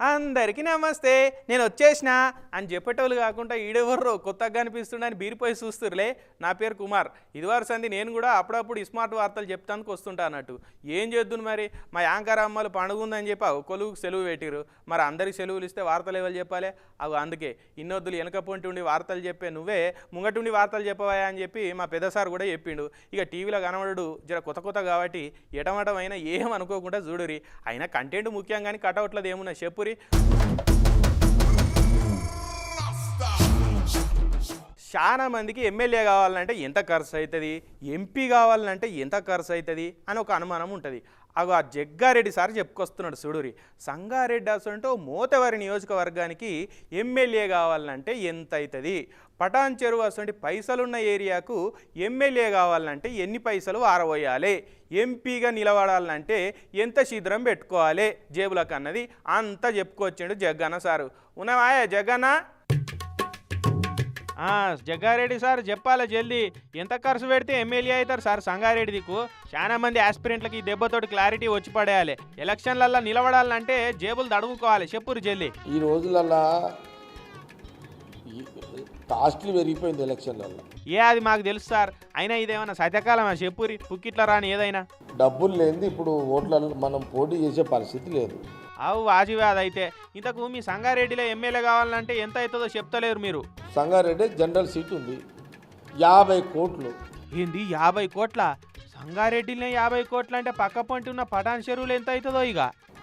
అందరికీ నమస్తే నేను వచ్చేసిన అని చెప్పేటోళ్ళు కాకుండా ఈడెవర్రో కొత్తగా కనిపిస్తుండని బీరిపోయి చూస్తురులే నా పేరు కుమార్. ఇదివరకు సంది నేను కూడా అప్పుడప్పుడు స్మార్ట్ వార్తలు చెప్తానికి వస్తుంటా అన్నట్టు. ఏం చేద్దును మరి? మా యాంకర్ అమ్మలు పండుగ ఉందని చెప్పి అవు సెలవు పెట్టిరు మరి అందరికి సెలవులు ఇస్తే వార్తలు ఎవరు చెప్పాలి? అవి అందుకే ఇన్నొద్దులు వెనక పొంటి ఉండి వార్తలు చెప్పే నువ్వే ముంగటుండి వార్తలు చెప్పవా అని చెప్పి మా పెద్ద సార్ కూడా చెప్పిండు. ఇక టీవీలో కనబడు జర కొత్త కొత్త కాబట్టి ఎటమటమైనా అయినా ఏం అనుకోకుండా చూడురి అయినా కంటెంట్ ముఖ్యం కానీ కటౌట్లది ఏమున్నా చెప్పురి చాలా మందికి ఎమ్మెల్యే కావాలంటే ఎంత ఖర్చు అవుతుంది ఎంపీ కావాలంటే ఎంత ఖర్చు అవుతుంది అని ఒక అనుమానం ఉంటుంది. అగో ఆ జగ్గారెడ్డి సార్ చెప్పుకొస్తున్నాడు సుడూరి. సంగారెడ్డి అసలు మోతవారి నియోజకవర్గానికి ఎమ్మెల్యే కావాలంటే ఎంత అవుతుంది పటాన్ చెరువు అసలు పైసలున్న ఏరియాకు ఎమ్మెల్యే కావాలంటే ఎన్ని పైసలు ఆరబోయాలి ఎంపీగా నిలబడాలంటే ఎంత శీఘ్రం పెట్టుకోవాలి? జేబులకు అన్నది అంతా చెప్పుకొచ్చిండు జగ్గన్న సారు. ఉన్నావా జగన్న? జగ్గారెడ్డి సార్ చెప్పాలి జల్దీ. ఎంత ఖర్చు పెడితే ఎమ్మెల్యే అవుతారు సార్ సంగారెడ్డి దిక్కు చాలా మంది ఆస్పిరెంట్లకి ఈ దెబ్బతోటి క్లారిటీ వచ్చి పడేయాలి. ఎలక్షన్లల్లో నిలబడాలంటే జేబులు దడుగుకోవాలి చెప్పురు జల్దీ. ఈ రోజులల్లా కాస్ట్లు పెరిగిపోయింది ఎలక్షన్లలో. ఏ అది మాకు తెలుసు సార్. అయినా ఇదేమన్నా సత్యకాలమా చెప్పురి పుక్కిట్ల రాని ఏదైనా? డబ్బులు లేనిది ఇప్పుడు ఓట్లలో మనం పోటీ చేసే పరిస్థితి లేదు. అవు వాజివాద్ అయితే. ఇంతకు మీ సంగారెడ్డిలో ఎమ్మెల్యే కావాలంటే ఎంత అవుతుందో చెప్తలేరు మీరు. సంగారెడ్డి జనరల్ సీట్ ఉంది. యాభై కోట్లు. ఏంది యాభై కోట్ల? సంగారెడ్డిలో యాభై కోట్ల అంటే పక్క పొంటి ఉన్న పటాన్ చెరువులు ఎంత అవుతుందో ఇక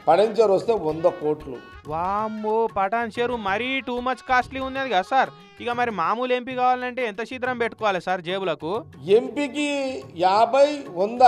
పడంచర్ వస్తే వంద కోట్లు. వామ్మో పటాన్ చెరువు మరీ టూ మచ్ కాస్ట్లీ ఉన్నది కదా సార్. ఇక మరి మామూలు ఎంపీ కావాలంటే ఎంత శీఘ్రం పెట్టుకోవాలి సార్ జేబులకు? ఎంపీకి యాభై వంద.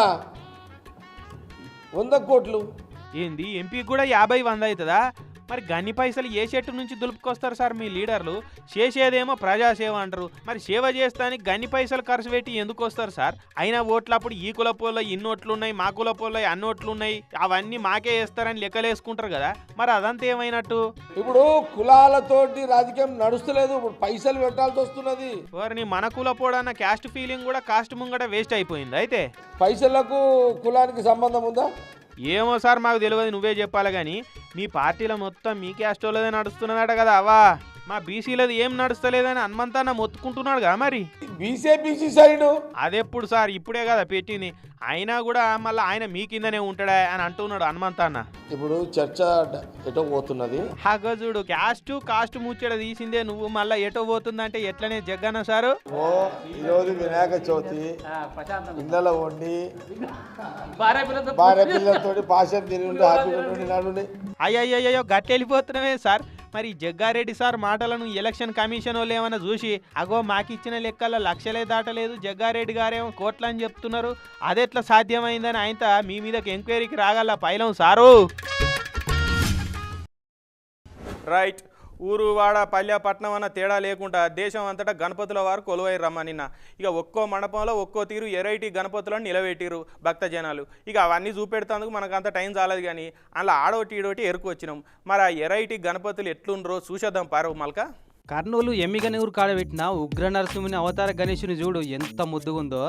వంద కోట్లు. ఏంది? ఎంపీకి కూడా యాభై వంద అవుతుందా? మరి గన్ని పైసలు ఏ చెట్టు నుంచి దులుపుకొస్తారు సార్ మీ లీడర్లు? చేసేదేమో ప్రజాసేవ అంటారు. మరి సేవ చేస్తానికి గన్ని పైసలు ఖర్చు పెట్టి ఎందుకు వస్తారు సార్? అయినా ఓట్లప్పుడు ఈ కుల పోల్లో ఇన్ని ఓట్లు ఉన్నాయి మా కుల పోల్లో అన్ని ఓట్లు ఉన్నాయి అవన్నీ మాకే వేస్తారని లెక్కలేసుకుంటారు కదా. మరి అదంతా ఏమైనట్టు? ఇప్పుడు కులాలతోటి రాజకీయం నడుస్తలేదు ఇప్పుడు పైసలు పెట్టాల్సి వస్తున్నది. వారిని మన కుల పోడన్న క్యాస్ట్ ఫీలింగ్ కూడా కాస్ట్ ముంగట వేస్ట్ అయిపోయింది అయితే? పైసలకు కులానికి సంబంధం ఉందా? ఏమో సార్ మాకు తెలియదు నువ్వే చెప్పాలి కానీ మీ పార్టీలో మొత్తం మీ క్యాస్ట్ వాళ్ళదే నడుస్తున్నదట కదా అవా మా బీసీలది ఏం నడుస్తలేదని హనుమంతన్న మొత్తుకుంటున్నాడు కదా మరి. బీసీబీసీ సైడు? అదెప్పుడు సార్ ఇప్పుడే కదా పెట్టింది. అయినా కూడా మళ్ళీ ఆయన మీ కిందనే ఉంటాడా అని అంటున్నాడు హనుమంతన్న ఇప్పుడు చర్చ ఎటో పోతున్నది? హాగో చూడు క్యాస్ట్ కాస్ట్ ముచ్చట తీసిందే నువ్వు మళ్ళీ ఎటో పోతుందంటే ఎట్లనే జగ్గన్న సారు? ఓ ఈరోజు వినాయక చవితి. ఇళ్ళలో వండి భార్య పిల్లలతో పాశం తిని ఉండి హ్యాపీగా ఉండి నడుండి అయ్యయ్యో గట్టెళ్ళిపోతున్నావే సార్. మరి జగ్గారెడ్డి సార్ మాటలను ఎలక్షన్ కమిషన్ వాళ్ళు ఏమైనా చూసి అగో మాకిచ్చిన లెక్కల్లో లక్షలే దాటలేదు జగ్గారెడ్డి గారేమో కోట్లని చెప్తున్నారు. అదెట్లా సాధ్యమైందని ఆయన మీ మీదకి ఎంక్వైరీకి రాగల పైలం సారు. రైట్. ఊరు వాడ పల్లె పట్నం అన్న తేడా లేకుండా దేశం అంతటా గణపతుల వారు కొలువై రమ్మనిన్న ఇక ఒక్కో మండపంలో ఒక్కో తీరు ఎరైటీ గణపతులను నిలబెట్టిరు భక్త జనాలు ఇక అవన్నీ చూపెడతాందుకు మనకు అంత టైం చాలదు కానీ అలా ఆడోటి ఈడోటి ఎరుకు వచ్చినాం. మరి ఆ ఎరైటీ గణపతులు ఎట్లుండ్రో చూసేద్దాం పారవు మల్క. కర్నూలు ఎమ్మిగనూరు కాడబెట్టిన ఉగ్ర నరసింహుని అవతార గణేశుని చూడు ఎంత ముద్దుగుందో.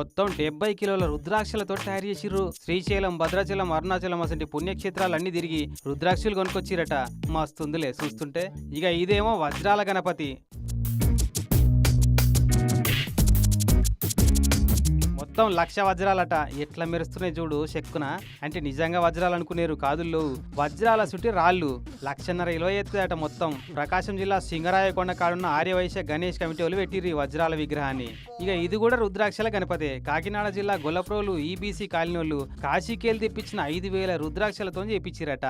మొత్తం డెబ్బై కిలోల రుద్రాక్షలతో తయారు చేసిర్రు. శ్రీశైలం భద్రాచలం అరుణాచలం అసంటి పుణ్యక్షేత్రాలన్నీ తిరిగి రుద్రాక్షలు కొనుక్కొచ్చిరట. మస్తుందిలే చూస్తుంటే. ఇక ఇదేమో వజ్రాల గణపతి. మొత్తం లక్ష వజ్రాలట. ఎట్లా మెరుస్తున్నాయి చూడు చెక్కున అంటే నిజంగా వజ్రాలు అనుకునేరు కాదుల్లో. వజ్రాల చుట్టి రాళ్ళు. లక్షన్నర ఇరవై ఎత్తుదట మొత్తం. ప్రకాశం జిల్లా సింగరాయకొండ కాడున్న ఆర్యవైశ్య గణేష్ కమిటీ వాళ్ళు పెట్టిర్రు వజ్రాల విగ్రహాన్ని. ఇక ఇది కూడా రుద్రాక్షల గణపతే. కాకినాడ జిల్లా గొల్లప్రోలు ఈబీసీ కాలనోళ్ళు కాశీకేలు తెప్పించిన ఐదు వేల రుద్రాక్షలతో చేపించిరట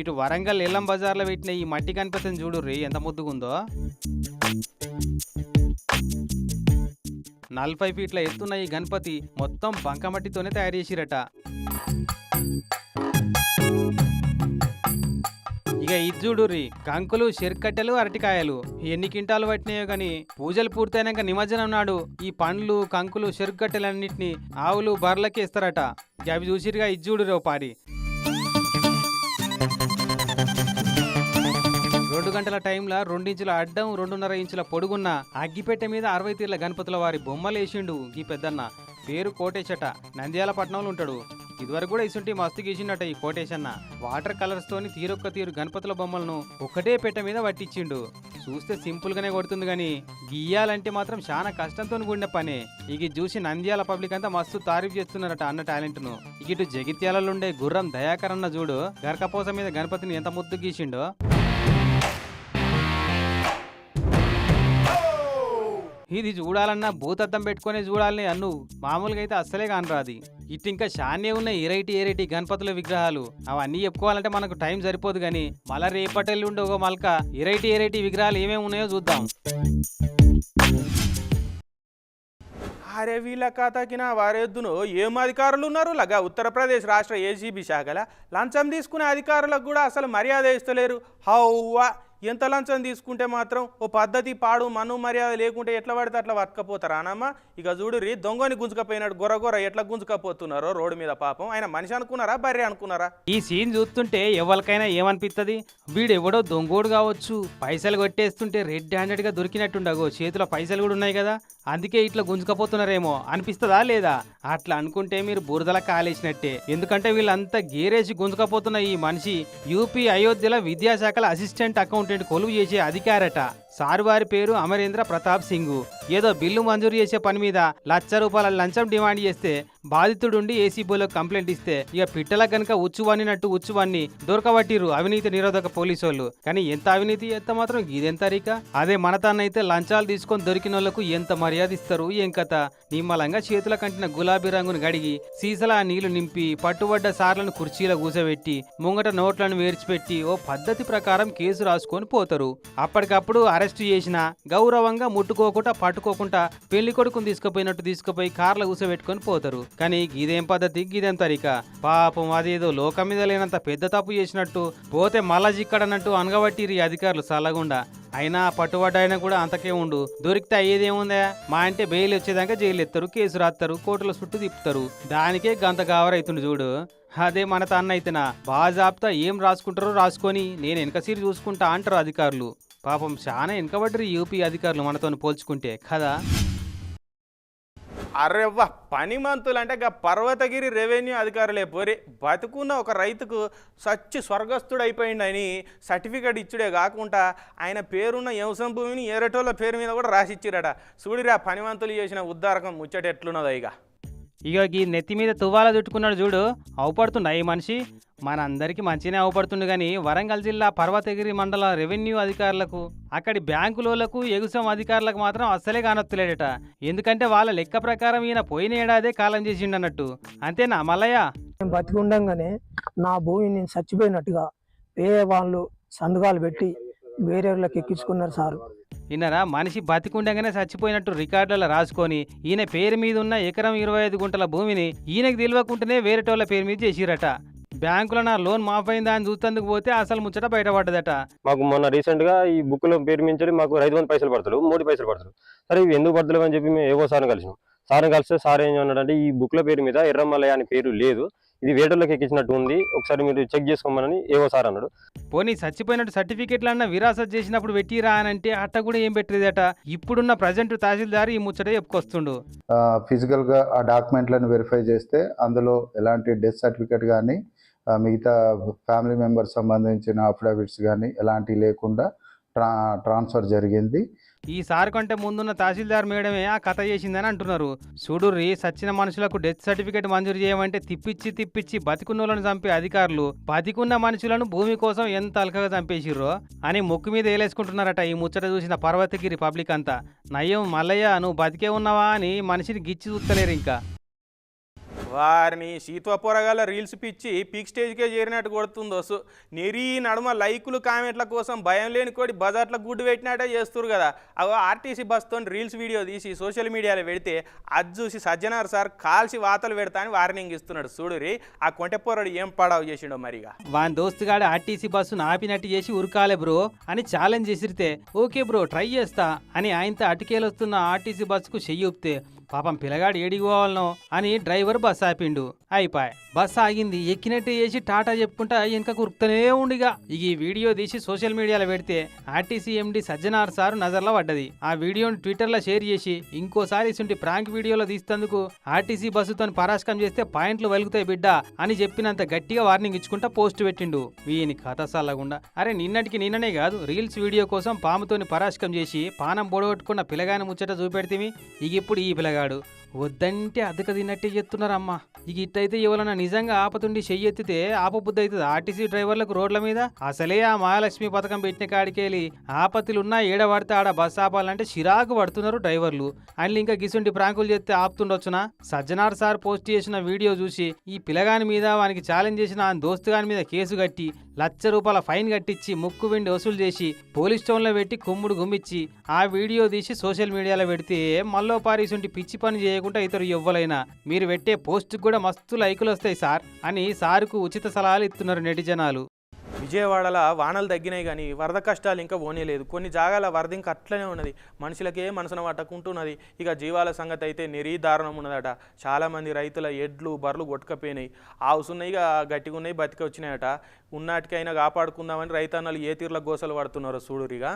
ఇటు వరంగల్ ఎల్లం బజార్లో పెట్టిన ఈ మట్టి గణపతిని చూడు రే ఎంత ముద్దుగుందో. నలభై ఫీట్ల ఎత్తున్న ఈ గణపతి మొత్తం బంకమట్టితోనే తయారు చేసిరట. ఇక ఇది చూడుర్రి కంకులు చెరుకట్టెలు అరటికాయలు. ఎన్ని కింటాలు పట్టినాయో కానీ పూజలు పూర్తయినాక నిమజ్జనం నాడు ఈ పండ్లు కంకులు చెరుకట్టెలన్నిటిని ఆవులు బర్రెలకి ఇస్తారట. ఇక అవి చూసిరుగా ఇది చూడు ఓ పారి. గంటల టైంలో రెండించుల అడ్డం రెండున్నర ఇంచుల పొడుగున్న అగ్గిపెట్టె మీద అరవై తీర్ల గణపతుల వారి బొమ్మలు వేసిండు ఈ పెద్దన్న. పేరు కోటేశట. నంద్యాల పట్టణంలో ఉంటాడు. ఇదివరకు కూడా ఇసుంటి మస్తు గీసిండట ఈ కోటేశన్న. వాటర్ కలర్స్ తోని తీరొక్క తీరు గణపతుల బొమ్మలను ఒకటే పెట్టె మీద పట్టించిండు చూస్తే సింపుల్ గానే కొడుతుంది గాని గీయాలంటే మాత్రం చాలా కష్టంతో కూడిన పనే. ఇక చూసి నంద్యాల పబ్లిక్ అంతా మస్తు తారీఫ్ చేస్తున్నారట అన్న టాలెంట్ను ఇటు జగిత్యాలలో ఉండే గుర్రం దయాకరన్న చూడు గరకపోస మీద గణపతిని ఎంత ముద్దు గీసిండో. ఇది చూడాలన్నా భూతద్దం పెట్టుకొని చూడాలని అన్ను. మామూలుగా అయితే అస్సలే కానరాది ఇటు ఇంకా షాన్నే ఉన్న ఎరైటీ ఎరైటీ గణపతుల విగ్రహాలు. అవన్నీ చెప్పుకోవాలంటే మనకు టైం సరిపోదు కానీ మళ్ళా రేపటెల్లి ఉండే ఒక మలక ఎరైటీ ఎరైటీ విగ్రహాలు ఏమేమి ఉన్నాయో చూద్దాం. అరే వీళ్ళ ఖాతాకిన వారెద్దును ఏం అధికారులు ఉన్నారు లగా ఉత్తరప్రదేశ్ రాష్ట్ర ఏసీబీ శాఖల లంచం తీసుకునే అధికారులకు కూడా అసలు మర్యాద ఇస్తలేరు. హౌవా! ఎంత లంచం తీసుకుంటే మాత్రం ఓ పద్ధతి పాడు మను మర్యాద లేకుంటే ఎట్లా పడితే అట్లా వర్కపోతారా అన్నమ్మ ఇక చూడు రీ దొంగని గుంజుకపోయినాడు గొరగొర ఎట్లా గుంజుకపోతున్నారో రోడ్డు మీద పాపం. ఆయన మనిషి అనుకున్నారా బర్రె అనుకున్నారా? ఈ సీన్ చూస్తుంటే ఎవరికైనా ఏమనిపిస్తుంది వీడు ఎవడో దొంగోడు కావచ్చు. పైసలు కొట్టేస్తుంటే రెడ్ హ్యాండెడ్గా దొరికినట్టుండగో చేతిలో పైసలు కూడా ఉన్నాయి కదా అందుకే ఇట్లా గుంజుకపోతున్నారేమో అనిపిస్తుందా లేదా? అట్లా అనుకుంటే మీరు బురదల కాలేసినట్టే. ఎందుకంటే వీళ్ళంతా గేరేసి గుంజుకపోతున్న ఈ మనిషి యూపీ అయోధ్యలో విద్యాశాఖల అసిస్టెంట్ అకౌంట్ అకౌంటెంట్ కొలువు చేసే అధికారట. సార్ వారి పేరు అమరేంద్ర ప్రతాప్ సింగ్. ఏదో బిల్లు మంజూరు చేసే పని మీద లక్ష రూపాయల లంచం డిమాండ్ చేస్తే బాధితుడుండి ఏసీబీలో కంప్లైంట్ ఇస్తే ఇక పిట్టల కనుక ఉచ్చువాణినట్టు ఉచ్చువాణ్ణి దొరకబట్టిరు అవినీతి నిరోధక పోలీసు వాళ్ళు కానీ ఎంత అవినీతి చేస్తే మాత్రం ఇదెంత రీక? అదే మన తానైతే లంచాలు తీసుకొని దొరికిన వాళ్ళకు ఎంత మర్యాద ఇస్తారు? ఏం కథ? నిమ్మలంగా చేతుల కంటిన గులాబీ రంగును గడిగి సీసల ఆ నీళ్ళు నింపి పట్టుబడ్డ సార్లను కుర్చీలో కూసబెట్టి ముంగట నోట్లను వేర్చిపెట్టి ఓ పద్ధతి ప్రకారం కేసు రాసుకొని పోతారు. అప్పటికప్పుడు అరెస్ట్ చేసిన గౌరవంగా ముట్టుకోకుండా పట్టుకోకుండా పెళ్ళి కొడుకుని తీసుకుపోయినట్టు తీసుకుపోయి కార్లు కూసబెట్టుకొని పోతారు. కానీ గిదేం పద్ధతి? ఇదేం తరిక? పాపం అదేదో లోకం మీద లేనంత పెద్ద తప్పు చేసినట్టు పోతే మళ్ళా చిక్కడన్నట్టు అనగబట్టిరి అధికారులు సల్లగుండా. అయినా పట్టుబడ్డ అయినా కూడా అంతకే ఉండు. దొరికితే అయ్యేదేముందా? మా అంటే బెయిల్ వచ్చేదాకా జైలు ఎత్తారు కేసు రాస్తారు కోర్టులో చుట్టూ తిప్పుతారు. దానికే గంత కావరైతుండు చూడు. అదే మన తన్న అయితేనా బాజాబ్తా ఏం రాసుకుంటారో రాసుకొని నేను వెనక సీరు చూసుకుంటా అంటారు అధికారులు. పాపం చాలా వెనకబడ్డరు యూపీ అధికారులు మనతో పోల్చుకుంటే కదా? అరెవ్వ పనిమంతులు అంటే గా పర్వతగిరి రెవెన్యూ అధికారులే పోరి బతుకున్న ఒక రైతుకు సచ్చి స్వర్గస్థుడు అయిపోయిండని సర్టిఫికేట్ ఇచ్చుడే కాకుండా ఆయన పేరున్న వ్యవసాయ భూమిని ఏరటోళ్ళ పేరు మీద కూడా రాసిచ్చిరట. చూడిరా పనిమంతులు చేసిన ఉద్దారకం ముచ్చట ఎట్లున్నదో ఇక ఇక ఈ నెత్తి మీద తువ్వాల చుట్టుకున్నాడు చూడు అవుపడుతుండ ఈ మనిషి? మనందరికీ మంచిగానే అవుపడుతుండు కానీ వరంగల్ జిల్లా పర్వతగిరి మండల రెవెన్యూ అధికారులకు అక్కడి బ్యాంకులోలకు ఎగుసం అధికారులకు మాత్రం అస్సలే కానొత్తలేడట. ఎందుకంటే వాళ్ళ లెక్క ప్రకారం ఈయన పోయిన ఏడాదే కాలం చేసిండన్నట్టు. అంతేనా మల్లయ్య? నేను బతికి ఉండంగానే నా భూమి నేను చచ్చిపోయినట్టుగా వేరే వాళ్ళు సంతకాలు పెట్టి వేరే వాళ్ళకి ఎక్కించుకున్నారు సార్. విన్నారా? మనిషి బతికుండగానే చచ్చిపోయినట్టు రికార్డులలో రాసుకొని ఈయన పేరు మీద ఉన్న ఎకరం ఇరవై ఐదు గుంటల భూమిని ఈయనకు తెలియకుండానే వేరేటోళ్ళ పేరు మీద చేసిరట. బ్యాంకులో నా లోన్ మాఫ్ అయిందా అని చూస్తేందుకు పోతే అసలు ముచ్చట బయటపడ్డదట మాకు మొన్న రీసెంట్గా ఈ బుక్లో పేరు మించి మాకు రైతు బంధు పైసలు పడతారు మూడు పైసలు పడతారు సరే ఇవి ఎందుకు పడతలేవు అని చెప్పి మేము ఏవో సార్ని కలిసినాం. సార్ని కలిస్తే సార్ ఏం అన్నాడంటే ఈ బుక్లో పేరు మీద ఎర్రమల్లయ్య అని పేరు లేదు ఇది వేటర్లకు ఎక్కించినట్టు ఉంది ఒకసారి మీరు చెక్ చేసుకోమని ఏవో సార్ అన్నాడు. పోనీ చచ్చిపోయినట్టు సర్టిఫికెట్లు అన్న విరాసత్ చేసినప్పుడు పెట్టిరా అని అంటే అట్ట కూడా ఏం పెట్టలేదట. ఇప్పుడున్న ప్రజెంట్ తహసీల్దార్ ఈ ముచ్చట చెప్పుకొస్తుండు. ఫిజికల్గా ఆ డాక్యుమెంట్లను వెరిఫై చేస్తే అందులో ఎలాంటి డెత్ సర్టిఫికేట్ కానీ మిగతా ఫ్యామిలీ మెంబర్స్ సంబంధించిన అఫిడవిట్స్ కానీ ఎలాంటివి లేకుండా ట్రా ట్రాన్స్ఫర్ జరిగింది. ఈ కంటే ముందున్న తహసీల్దార్ మేడమే ఆ కథ చేసిందని అంటున్నారు. చూడుర్రి సచ్చిన మనుషులకు డెత్ సర్టిఫికేట్ మంజూరు చేయమంటే తిప్పిచ్చి తిప్పిచ్చి బతికున్నోళ్ళను చంపే అధికారులు బతికున్న మనుషులను భూమి కోసం ఎంత అలకగా చంపేసిర్రో అని ముక్కు మీద వేలేసుకుంటున్నారట ఈ ముచ్చట చూసిన పర్వతగిరి పబ్లిక్ అంతా. నయ్యం మల్లయ్య నువ్వు బతికే ఉన్నావా అని మనిషిని గిచ్చి చూస్తలేరు ఇంకా. వారిని శీత్వ పొరగాల రీల్స్ పిచ్చి పీక్ స్టేజ్కే చేరినట్టు కొడుతుందో. వస్తు నెరీ నడుమ లైకులు కామెంట్ల కోసం భయం లేని కోడి బజార్లో గుడ్డు పెట్టినట్టే చేస్తారు కదా. అగో ఆర్టీసీ బస్తో రీల్స్ వీడియో తీసి సోషల్ మీడియాలో పెడితే అది చూసి సజ్జనార్ సార్ కాల్చి వాతలు పెడతా అని వార్నింగ్ ఇస్తున్నాడు. చూడురి ఆ కొంటెపోరడు ఏం పడావు చేసిండో మరిగా. వాని దోస్తుగాడు ఆర్టీసీ బస్సును ఆపినట్టు చేసి ఉరకాలే బ్రో అని ఛాలెంజ్ చేసిరితే ఓకే బ్రో ట్రై చేస్తా అని ఆయనతో అటుకేలొస్తున్న ఆర్టీసీ బస్సుకు చెయ్యి ఊపితే పాపం పిల్లగాడు ఏడికి పోవాలనో అని డ్రైవర్ బస్ ఆపిండు. అయిపాయ్ బస్ ఆగింది ఎక్కినట్టు చేసి టాటా చెప్పుకుంటా వెనక కురుకుతూనే ఉండిగా. ఇక ఈ వీడియో తీసి సోషల్ మీడియాలో పెడితే ఆర్టీసీ ఎండి సజ్జనార్ సార్ నజర్లో పడ్డది. ఆ వీడియోను ట్విట్టర్లో షేర్ చేసి ఇంకోసారి ఇసుంటి ప్రాంక్ వీడియోలో తీస్తందుకు ఆర్టీసీ బస్సుతో పరాశకం చేస్తే పాయింట్లు వెలుగుతాయి బిడ్డ అని చెప్పినంత గట్టిగా వార్నింగ్ ఇచ్చుకుంటా పోస్ట్ పెట్టిండు. వీని కథ సల్లగుండా అరే నిన్నటికి నిన్ననే కాదు రీల్స్ వీడియో కోసం పాముతోని పరాశకం చేసి పానం పొడగొట్టుకున్న పిల్లగాని ముచ్చట చూపెడితే ఇక ఇప్పుడు ఈ పిల్లగాడు వద్దంటే అద్దక తిన్నట్టే చెప్తున్నారమ్మా. ఇక ఇట్టయితే ఎవరన్నా నిజంగా ఆపతుండి చెయ్యెత్తితే ఆపబుద్ధి అవుతుంది ఆర్టీసీ డ్రైవర్లకు రోడ్ల మీద? అసలే ఆ మహాలక్ష్మి పథకం పెట్టిన కాడికెళ్ళి ఆపత్తులున్నా ఏడబడితే ఆడ బస్ ఆపాలంటే చిరాకు పడుతున్నారు డ్రైవర్లు. అండ్ ఇంకా గిసుంటి ప్రాంకులు చేస్తే ఆపుతుండొచ్చునా? సజ్జనార్ సార్ పోస్ట్ చేసిన వీడియో చూసి ఈ పిల్లగాని మీద వానికి ఛాలెంజ్ చేసిన ఆయన దోస్తుగాని మీద కేసు కట్టి లక్ష రూపాయల ఫైన్ కట్టించి ముక్కు వెండి వసూలు చేసి పోలీస్ స్టోన్లో పెట్టి కుమ్ముడు గుమ్మిచ్చి ఆ వీడియో తీసి సోషల్ మీడియాలో పెడితే మళ్ళీ పారీసుంటి పిచ్చి పని చేయకుండా ఇతరు ఎవ్వలైనా. మీరు పెట్టే పోస్ట్ కూడా మస్తు లైకులు వస్తాయి సార్ అని సార్కు ఉచిత సలహాలు ఇస్తున్నారు నెటిజనాలు. విజయవాడలో వానలు తగ్గినాయి కానీ వరద కష్టాలు ఇంకా పోనేలేదు కొన్ని జాగాల వరద ఇంకా అట్లనే ఉన్నది. మనుషులకే మనసున పట్టకుంటున్నది. ఇక జీవాల సంగతి అయితే నెరీ దారుణం ఉన్నదట. చాలామంది రైతుల ఎడ్లు బర్రెలు కొట్టుకపోయినాయి. ఆవుసున్నాయి ఇక గట్టిగా ఉన్నాయి బతికి వచ్చినాయట. ఉన్నాటికైనా కాపాడుకుందామని రైతన్నలు ఏ తీర్ల గోసలు పడుతున్నారో చూడురిగా.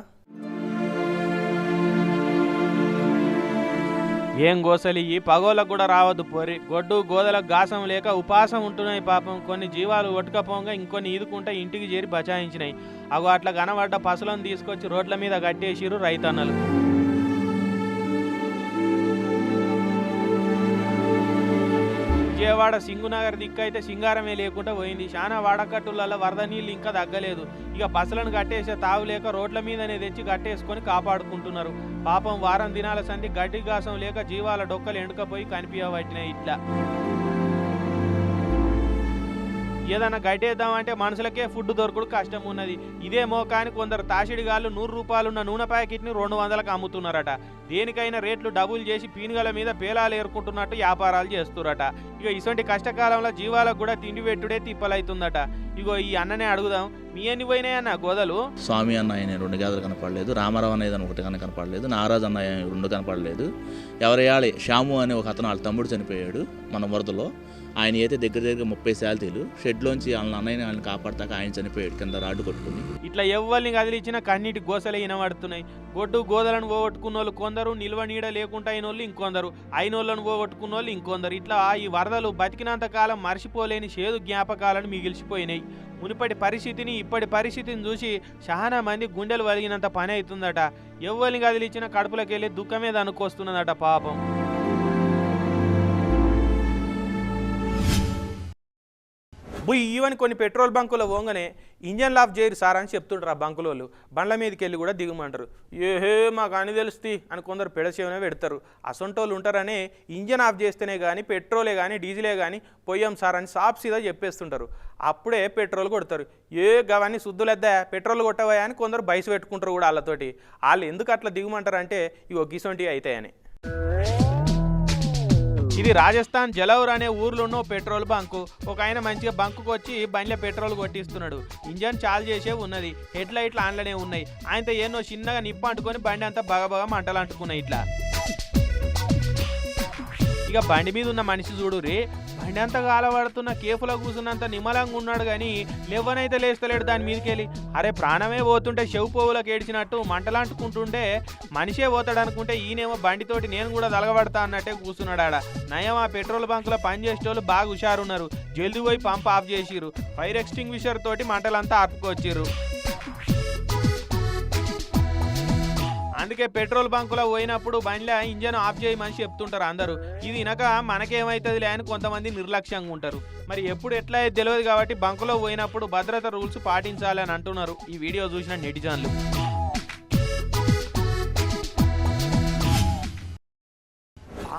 ఏం గోసలి? ఈ పగోలకు కూడా రావద్దు పొరి. గొడ్డు గోదలకు గాసం లేక ఉపాసం ఉంటున్నాయి పాపం. కొన్ని జీవాలు ఒట్టుకపోగా ఇంకొన్ని ఈదుకుంటే ఇంటికి చేరి బచాయించినాయి. అగో అట్లా కనబడ్డ పసులను తీసుకొచ్చి రోడ్ల మీద కట్టేసిరు రైతన్నలు. విజయవాడ సింగునగర్ దిక్కు అయితే సింగారమే లేకుండా పోయింది. చాలా వాడకట్టులలో వరద నీళ్ళు ఇంకా తగ్గలేదు. ఇక బస్సులను కట్టేసే తావు లేక రోడ్ల మీదనే తెచ్చి కట్టేసుకొని కాపాడుకుంటున్నారు. పాపం వారం దినాల సంధి గడ్డి గాసం లేక జీవాల డొక్కలు ఎండుకపోయి కనిపించబట్టినాయి ఇట్లా. ఏదైనా గడ్డేద్దామంటే మనుషులకే ఫుడ్ దొరకడు కష్టం ఉన్నది. ఇదేమో కానీ కొందరు తాసిడిగాళ్ళు నూరు రూపాయలున్న నూనె ప్యాకెట్ని రెండు వందలకు అమ్ముతున్నారట. దేనికైనా రేట్లు డబుల్ చేసి పీనుగల మీద పేలాలు ఏరుకుంటున్నట్టు వ్యాపారాలు చేస్తున్నారట ఇక ఇటువంటి కష్టకాలంలో జీవాలకు కూడా తిండి పెట్టుడే తిప్పలైతుందట. ఇగో ఈ అన్ననే అడుగుదాం మీ ఎన్ని పోయినాయన్న గోదలు? స్వామి అన్న ఆయన రెండు గేదలు కనపడలేదు రామారావు అనేది ఒకటి కన్నా కనపడలేదు నారాజ్ అన్న రెండు కనపడలేదు. ఎవరేయాలి శ్యాము అనే ఒక అతను వాళ్ళ తమ్ముడు చనిపోయాడు మన వరదలో. ఆయన అయితే దగ్గర దగ్గర ముప్పై శాలతీలు షెడ్లోంచి వాళ్ళ అన్నయ్యని వాళ్ళని కాపాడతాక ఆయన చనిపోయాడు. కింద రాడ్డు కొట్టుకుని. ఇట్లా ఎవరిని కదిలించినా కన్నీటి గోసలే వినబడుతున్నాయి. గొడ్డు గోదలను పోగొట్టుకున్న వాళ్ళు కొందరు నిల్వ నీడ లేకుండా అయిన వాళ్ళు ఇంకొందరు అయిన వాళ్ళను పోగొట్టుకున్న వాళ్ళు ఇంకొందరు. ఇట్లా ఈ వరదలు బతికినంత కాలం మర్చిపోలేని చేదు జ్ఞాపకాలను మిగిలిచిపోయినాయి. మునిపటి పరిస్థితిని ఇప్పటి పరిస్థితిని చూసి చాలా మంది గుండెలు వలిగినంత పని అవుతుందట. ఎవరిని కదిలిచ్చిన కడుపులకెళ్ళి దుఃఖమే దనుకొస్తున్నదట పాపం. బుయ్ ఈవెన్ కొన్ని పెట్రోల్ బంకులో పోగానే ఇంజన్ లాఫ్ చేయరు సార్ అని చెప్తుంటారు ఆ బంకుల వాళ్ళు బండ్ల మీదకి వెళ్ళి కూడా దిగమంటారు. ఏహే మాకు అని తెలుస్తుంది అని కొందరు పెడసేవనే పెడతారు. అసొంటోళ్ళు ఉంటారని ఇంజన్ ఆఫ్ చేస్తేనే కానీ పెట్రోలే కానీ డీజిలే కానీ పొయ్యం సార్ అని సాఫ్ సీదా చెప్పేస్తుంటారు. అప్పుడే పెట్రోల్ కొడతారు. ఏ గవన్నీ శుద్ధులెద్దా? పెట్రోల్ కొట్టవా అని కొందరు బయసు పెట్టుకుంటారు కూడా వాళ్ళతోటి. వాళ్ళు ఎందుకు అట్లా దిగమంటారు అంటే ఇవి గిసొంటివి అవుతాయని ఇది రాజస్థాన్ జలౌర్ అనే ఊర్లో ఉన్న పెట్రోల్ బంకు. ఒక ఆయన మంచిగా బంకుకు వచ్చి బండిలో పెట్రోల్ కొట్టిస్తున్నాడు. ఇంజన్ చాలు చేసే ఉన్నది. హెడ్ లైట్లు ఆన్లనే ఉన్నాయి. ఆయనతో ఏనో చిన్నగా నిప్పు అంటుకొని బండి అంతా బాగా బాగా మంటలు అంటుకున్నాయి ఇట్లా. ఇక బండి మీద ఉన్న మనిషి చూడు రే బండి అంతా కాలబడుతున్న కేఫ్లో కూర్చున్నంత నిమ్మలంగా ఉన్నాడు కానీ లేవనైతే లేస్తలేడు దాని మీదకెళ్ళి. అరే ప్రాణమే పోతుంటే చెవు పోవులకు ఏడ్చినట్టు మంటలాంటుకుంటుంటే మనిషే పోతాడు అనుకుంటే ఈయనేమో బండితోటి నేను కూడా తలగబడతా అన్నట్టే కూర్చున్నాడు ఆడ. నయం ఆ పెట్రోల్ బంకులో పని చేసేటోళ్ళు బాగా హుషారున్నారు. జల్దీ పోయి పంప్ ఆఫ్ చేసిరు ఫైర్ ఎక్స్టింగ్విషర్ తోటి మంటలంతా ఆపుకొచ్చిర్రు. అందుకే పెట్రోల్ బంకులో పోయినప్పుడు బండిలో ఇంజన్ ఆఫ్ చేయమని చెప్తుంటారు అందరూ. ఇది వినక మనకేమవుతుందిలే అని కొంతమంది నిర్లక్ష్యంగా ఉంటారు. మరి ఎప్పుడు ఎట్లా అయితే తెలియదు కాబట్టి బంకులో పోయినప్పుడు భద్రత రూల్స్ పాటించాలి అని అంటున్నారు ఈ వీడియో చూసిన నెటిజన్లు.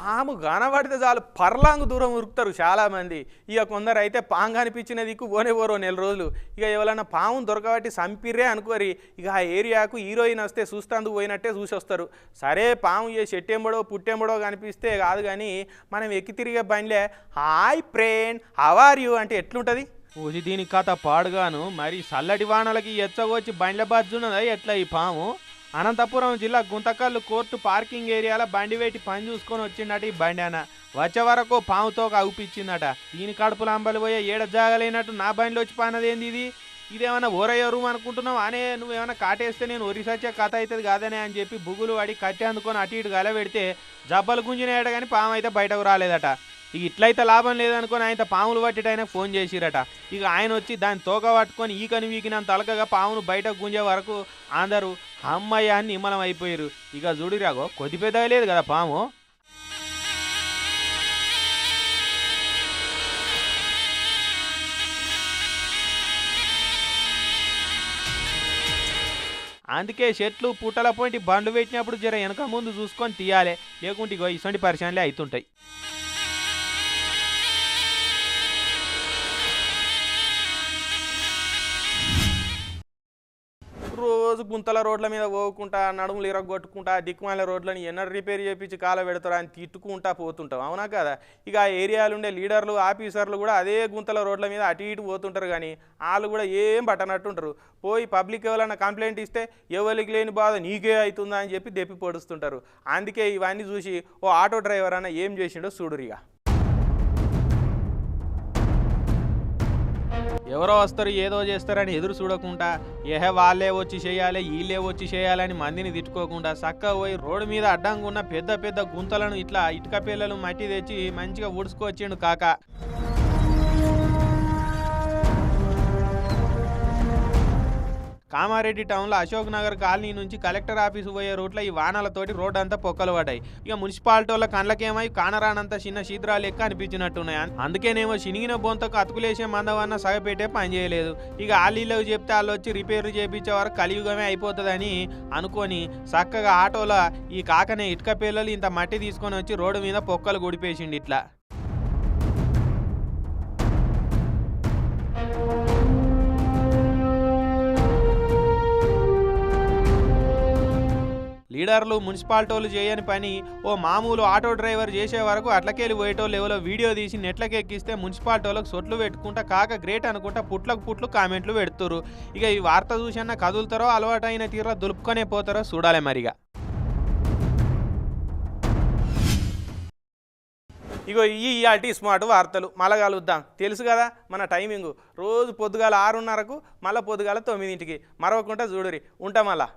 పాము కనబడితే చాలు పర్లాంగు దూరం ఉరుకుతారు చాలామంది. ఇక కొందరు అయితే పాంగ్ అనిపించిన దిక్కు పోనే పోరో నెల రోజులు. ఇక ఎవరైనా పాము దొరకబట్టి సంపిర్రే అనుకోరి. ఇక ఆ ఏరియాకు హీరోయిన్ వస్తే చూస్తాందుకు పోయినట్టే చూసి వస్తారు సరే పాము ఏ చెట్టెంబడో పుట్టెంబడో కనిపిస్తే కాదు కానీ మనం ఎక్కి తిరిగే బండ్లే. Hi friend how are you అంటే ఎట్లుంటుంది? ఊసి దీని కథ పాడుగాను. మరి చల్లటి వానలకి ఎచ్చగొచ్చి బండ్ల బజ్జున్నదా ఎట్లా ఈ పాము? అనంతపురం జిల్లా గుంతకల్లు కోర్టు పార్కింగ్ ఏరియాలో బండి పెట్టి పని చూసుకొని వచ్చిండట ఈ బండి అన్న. వచ్చే వరకు పాముతో అవుపిచ్చిందట దీని కడుపులు అంబలి పోయే ఏడ జాగలేనట్టు నా బండిలో వచ్చి పానది ఏంది ఇది? ఇదేమన్నా ఓరయ్య రూమ్ అనుకుంటున్నావు? అనే నువ్వేమైనా కాటేస్తే నేను ఒరిసొచ్చే కథ అవుతుంది కాదనే అని చెప్పి బుగులు వాడి కట్టి అందుకొని అటు ఇటు గల పెడితే జబ్బలు గుంజినాయట కానీ పాము అయితే బయటకు రాలేదట. ఇక ఇట్లయితే లాభం లేదనుకొని ఆయన పాములు పట్టిటైనా ఫోన్ చేసిరట. ఇక ఆయన వచ్చి దాన్ని తోక పట్టుకొని ఈకని వీకినంత అలకగా పామును బయటకు గుంజే వరకు అందరూ అమ్మయ్య అని నిమ్మలం అయిపోయారు ఇక చూడిరాగో కొద్ది పెద్దగా లేదు కదా పాము? అందుకే చెట్లు పుట్టల పోయింటి బండ్లు పెట్టినప్పుడు జర వెనక ముందు చూసుకొని తీయాలి. లేకుంటే ఇగో ఇటువంటి పరిశానలే అవుతుంటాయి రోజు గుంతల రోడ్ల మీద పోకుంటా నడుములు ఇరగొట్టుకుంటా దిక్కుమాల రోడ్లని ఎన్నర రిపేర్ చేపించి కాల పెడతారా అని తిట్టుకుంటా పోతుంటాం. అవునా కదా? ఇక ఆ ఏరియాలో ఉండే లీడర్లు ఆఫీసర్లు కూడా అదే గుంతల రోడ్ల మీద అటు ఇటు పోతుంటారు కానీ వాళ్ళు కూడా ఏం పట్టనట్టుంటారు. పోయి పబ్లిక్ ఎవరైనా కంప్లైంట్ ఇస్తే ఎవరికి లేని బాధ నీకే అవుతుందా అని చెప్పి దెప్పి పొడుస్తుంటారు. అందుకే ఇవన్నీ చూసి ఓ ఆటో డ్రైవర్ అన్న ఏం చేసిండో చూడురిగా. ఎవరో వస్తారు ఏదో చేస్తారని ఎదురు చూడకుండా ఏహే వాళ్ళే వచ్చి చేయాలి వీళ్ళే వచ్చి చేయాలని మందిని తిట్టుకోకుండా చక్కగా పోయి రోడ్డు మీద అడ్డంగా ఉన్న పెద్ద పెద్ద గుంతలను ఇట్లా ఇటుక పిల్లలు మట్టి తెచ్చి మంచిగా ఊడ్చుకొచ్చిండు కాక. కామారెడ్డి టౌన్లో అశోక్ నగర్ కాలనీ నుంచి కలెక్టర్ ఆఫీసు పోయే రూట్లో ఈ వానలతోటి రోడ్ అంతా పొక్కలు పడ్డాయి. ఇక మున్సిపాలిటీ వాళ్ళ కళ్ళకేమై కానరానంత చిన్న శీద్రాలు ఎక్క అనిపించినట్టున్నాయి. అందుకేనేమో చినిగిన బొంతకు అతుకులేసే మందవన్న సగపెట్టే పని చేయలేదు. ఇక ఆలీలకు చెప్తే వాళ్ళు వచ్చి రిపేర్లు చేపించే వరకు కలియుగమే అయిపోతుందని అనుకొని చక్కగా ఆటోలో ఈ కాకనే ఇటుక పిల్లలు ఇంత మట్టి తీసుకొని వచ్చి రోడ్డు మీద పొక్కలు గుడిపేసిండు ఇట్లా. లీడర్లు మున్సిపాలిటీలు చేయని పని ఓ మామూలు ఆటో డ్రైవర్ చేసే వరకు అట్లకెళ్ళి పోయేటోళ్ళు ఎవరో వీడియో తీసి నెట్లకి ఎక్కిస్తే మున్సిపాలిటీ వాళ్ళకి సొట్లు పెట్టుకుంటా కాక గ్రేట్ అనుకుంటా పుట్లకు పుట్లు కామెంట్లు పెడుతురు ఇక ఈ వార్త చూసన్నా కదులుతారో అలవాటైన తీర దులుపుకొనే పోతారో చూడాలి మరిగా. ఇగో ఈ ఇయాటి స్మార్ట్ వార్తలు మళ్ళా కలుద్దాం. తెలుసు కదా మన టైమింగ్. రోజు పొద్దుగాల ఆరున్నరకు మళ్ళీ పొద్దుగాల తొమ్మిదింటికి. మరవకుండా చూడురి ఉంటాం మళ్ళా.